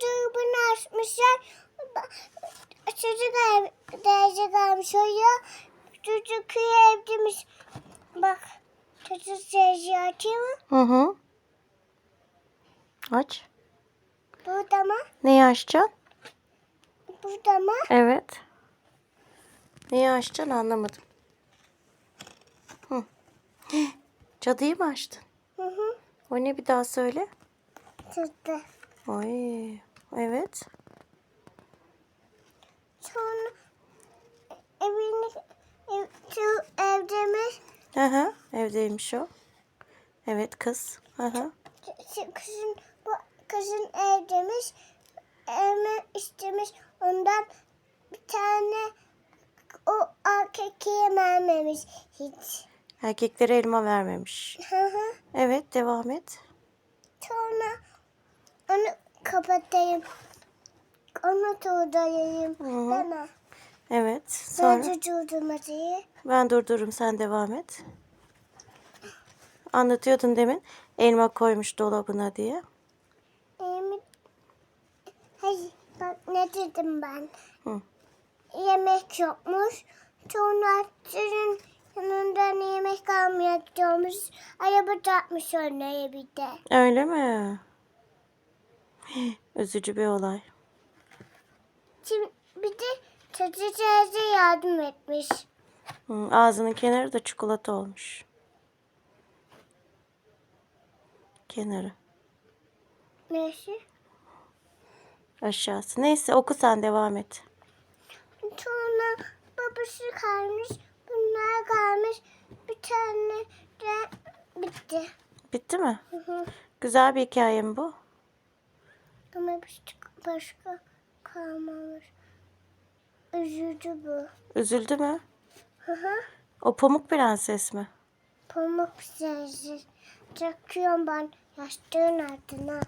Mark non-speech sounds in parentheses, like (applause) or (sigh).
çocuğu bunu açmışlar. Çocuk ev, derece gelmiş oraya. Çocuk köye evdemiş. Bak. Çocuk derece açıyor mu? Hı hı. Aç. Burada mı? Neyi açacaksın? Burada mı? Evet. Neyi açacaksın anlamadım. Hı. (gasps) Cadıyı mı açtın? Hı hı. O ne bir daha söyle. Tuttu. Ay. Evet. Sonra evini ev, şu evdemiş. Hı hı. Evdeymiş o. Evet kız. Hı hı. Kızın bu kızın evdemiş. Evme istemiş. Ondan bir tane o erkeğe vermemiş hiç. Erkeklere elma vermemiş. Hı hı. Evet devam et. Sonra kapatayım. Onu tuğdayayım. Hı. Değil mi? Evet. Sonra Sonra tuğdamayı. ben durdururum sen devam et. Anlatıyordun demin. Elma koymuş dolabına diye. Yemek... Hayır bak ne dedim ben. Hı. Yemek yokmuş. Sonra senin yanından yemek almaya gidiyormuş. Araba çarpmış örneğe bir de. Öyle mi? Üzücü bir olay. Şimdi bir de teyze yardım etmiş. Hı, ağzının kenarı da çikolata olmuş. Kenarı. Neyse. Aşağısı. Neyse oku sen devam et. Sonra babası kalmış. Bunlar kalmış. Bir tane de bitti. Bitti mi? Hı hı. Güzel bir hikaye mi bu? Ama başka, kalmamış. Üzücü bu. Üzüldü mü? Hı hı. O pamuk prenses mi? Pamuk sesi. Çakıyorum ben yastığın altına.